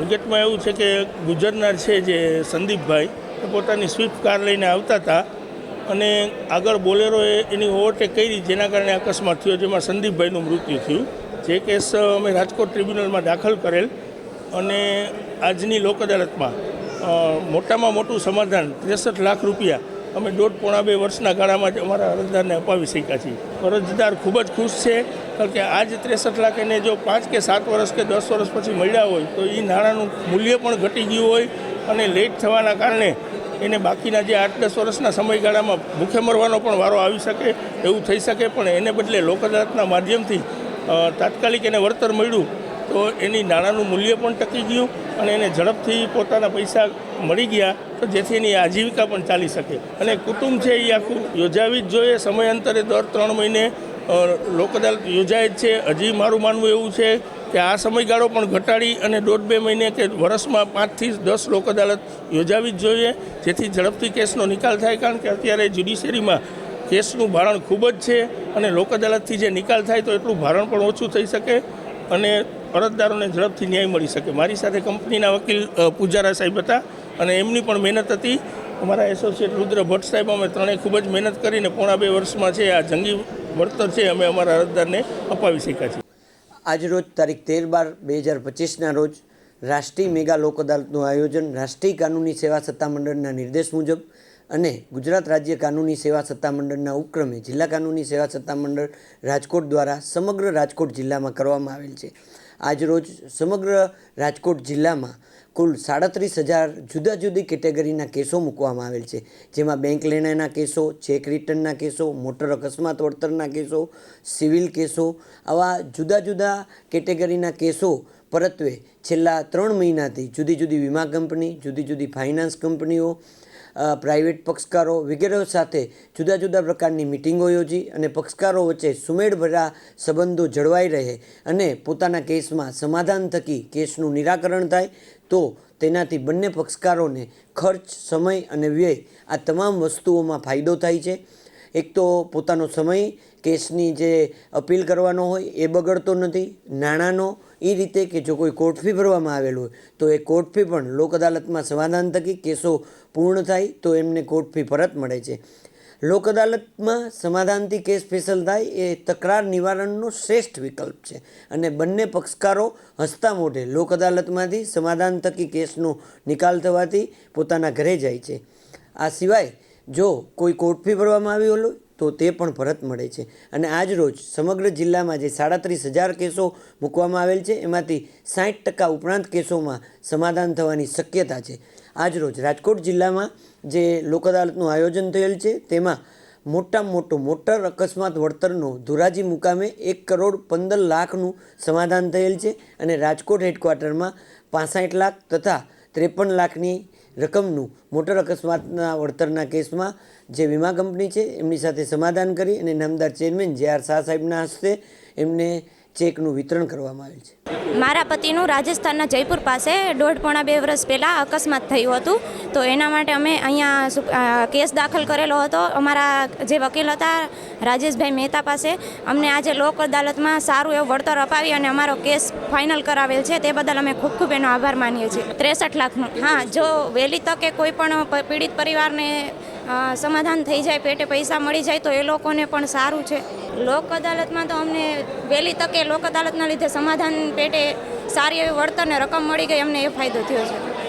વિગતમાં એવું છે કે ગુજરનાર છે જે સંદીપભાઈ, એ પોતાની સ્વિફ્ટ કાર લઈને આવતા હતા અને આગળ બોલેરોએ એની ઓવરટેક કરી જેના કારણે અકસ્માત થયો, જેમાં સંદીપભાઈનું મૃત્યુ થયું. જે કેસ અમે રાજકોટ ટ્રિબ્યુનલમાં દાખલ કરેલ અને આજની લોક અદાલતમાં મોટામાં મોટું સમાધાન, ત્રેસઠ લાખ રૂપિયા અમે દોઢ પોણા બે વર્ષના ગાળામાં જ અમારા અરજદારને અપાવી શક્યા છીએ. અરજદાર ખૂબ જ ખુશ છે, કારણ કે આ જ ત્રેસઠ લાખ એને જો પાંચ કે સાત વર્ષ કે દસ વર્ષ પછી મળ્યા હોય, તો એ નાણાંનું મૂલ્ય પણ ઘટી ગયું હોય અને લેટ થવાના કારણે એને બાકીના જે આઠ દસ વર્ષના સમયગાળામાં ભૂખે મરવાનો પણ વારો આવી શકે, એવું થઈ શકે, પણ એને બદલે લોક અદાલતના માધ્યમથી તાત્કાલિક એને વળતર મળ્યું તો એની નાણાંનું મૂલ્ય પણ ટકી ગયું અને એને ઝડપથી પોતાના પૈસા મળી ગયા તો જેથી એની આજીવિકા પણ ચાલી શકે. અને કુટુંબ છે એ આખું યોજાવી જ જોઈએ. સમયાંતરે દર ત્રણ મહિને લોક અદાલત યોજાય જ છે. હજી મારું માનવું એવું છે કે આ સમયગાળો પણ ઘટાડી અને દોઢ બે મહિને કે વર્ષમાં પાંચથી દસ લોક અદાલત યોજાવી જ જોઈએ. જેથી ઝડપથી કેસનો નિકાલ થાય, કારણ કે અત્યારે જ્યુડિશિયરીમાં કેસનું ભારણ ખૂબ જ છે અને લોક અદાલતથી જે નિકાલ થાય તો એટલું ભારણ પણ ઓછું થઈ શકે. અને અરજદારોને ઝડપથી ન્યાય મળી શકે. મારી સાથે કંપનીના વકીલ પૂજારા સાહેબ હતા અને એમની પણ મહેનત હતી. અમારા એસોસિએટ રુદ્ર ભટ્ટ સાહેબ, અમે ત્રણેય ખૂબ જ મહેનત કરીને પોણા બે વર્ષમાં છે, આ જંગી વળતર છે, અમે અમારા અરજદારને અપાવી શક્યા છીએ. આજરોજ તારીખ તેર બાર બે હજાર પચીસના રોજ રાષ્ટ્રીય મેગા લોક અદાલતનું આયોજન રાષ્ટ્રીય કાનૂની સેવા સત્તામંડળના નિર્દેશ મુજબ અને ગુજરાત રાજ્ય કાનૂની સેવા સત્તામંડળના ઉપક્રમે જિલ્લા કાનૂની સેવા સત્તામંડળ રાજકોટ દ્વારા સમગ્ર રાજકોટ જિલ્લામાં કરવામાં આવેલ છે. આજરોજ સમગ્ર રાજકોટ જિલ્લામાં કુલ સાડત્રીસ હજાર જુદા જુદી કેટેગરીના કેસો મૂકવામાં આવેલ છે. જેમાં બેંક લેણાના કેસો, ચેક રિટર્નના કેસો, મોટર અકસ્માત વળતરના કેસો, સિવિલ કેસો, આવા જુદા જુદા કેટેગરીના કેસો પરત્વે છેલ્લા ત્રણ મહિનાથી જુદી જુદી વીમા કંપની, જુદી જુદી ફાઇનાન્સ કંપનીઓ પ્રાઇવેટ પક્ષકારો વગેરે સાથે જુદા જુદા પ્રકારની મિટિંગો યોજી અને પક્ષકારો વચ્ચે સુમેળભર્યા સંબંધો જળવાઈ રહે અને પોતાના કેસમાં સમાધાન થકી કેસનું નિરાકરણ થાય, તો તેનાથી બંને પક્ષકારોને ખર્ચ, સમય અને વ્યય આ તમામ વસ્તુઓમાં ફાયદો થાય છે. એક તો પોતાનો સમય, કેસની જે અપીલ કરવાનો હોય એ બગડતો નથી, નાણાંનો એ રીતે કે જો કોઈ કોર્ટ ફી ભરવામાં આવેલું હોય, તો એ કોર્ટ ફી પણ લોક અદાલતમાં સમાધાન થકી કેસો પૂર્ણ થાય, તો એમને કોર્ટ ફી પરત મળે છે. લોક અદાલતમાં સમાધાનથી કેસ ફેસલ થાય, એ તકરાર નિવારણનો શ્રેષ્ઠ વિકલ્પ છે. અને બંને પક્ષકારો હસતા મોઢે લોક અદાલતમાંથી સમાધાન થકી કેસનો નિકાલ થવાથી પોતાના ઘરે જાય છે. આ સિવાય જો કોઈ કોર્ટ ફી ભરવામાં આવી હોય તો તે પણ પરત મળે છે. અને આજ રોજ સમગ્ર જિલ્લામાં જે સાડત્રીસ હજાર કેસો મૂકવામાં આવેલ છે, એમાંથી સાઠ ટકા ઉપરાંત કેસોમાં સમાધાન થવાની શક્યતા છે. આજ રોજ રાજકોટ જિલ્લામાં જે લોક અદાલતનું આયોજન થયેલ છે, તેમાં મોટામાં મોટો મોટર અકસ્માત વળતરનો ધોરાજી મુકામે એક કરોડ પંદર લાખનું સમાધાન થયેલ છે અને રાજકોટ હેડક્વાર્ટરમાં પાસઠ લાખ તથા ત્રેપન લાખની રકમનું મોટર અકસ્માતના વળતરના કેસમાં જે વીમા કંપની છે, એમની સાથે સમાધાન કરી અને નામદાર ચેરમેન જે આર શાહ સાહેબના હસ્તે એમને ચેકનું વિતરણ કરવામાં આવ્યું છે. મારા પતિનું રાજસ્થાનના જયપુર પાસે દોઢ પોણા બે વર્ષ પહેલાં અકસ્માત થયું હતું. તો એના માટે અમે અહીંયા કેસ દાખલ કરેલો હતો. અમારા જે વકીલ હતા રાજેશભાઈ મહેતા પાસે અમને આજે લોક અદાલતમાં સારું એવું વળતર અપાવી અને અમારો કેસ ફાઇનલ કરાવેલ છે. તે બદલ અમે ખૂબ ખૂબ એનો આભાર માનીએ છીએ. ત્રેસઠ લાખનું. હા જો વહેલી તકે કોઈ પણ પીડિત પરિવારને સમાધાન થઈ જાય પેટે પૈસા મળી જાય તો એ લોકોને પણ સારું છે. લોક અદાલતમાં તો અમને વહેલી તકે લોક અદાલતના લીધે સમાધાન પેટે સારી એવી વળતર ને રકમ મળી ગઈ એમને એ ફાયદો થયો છે.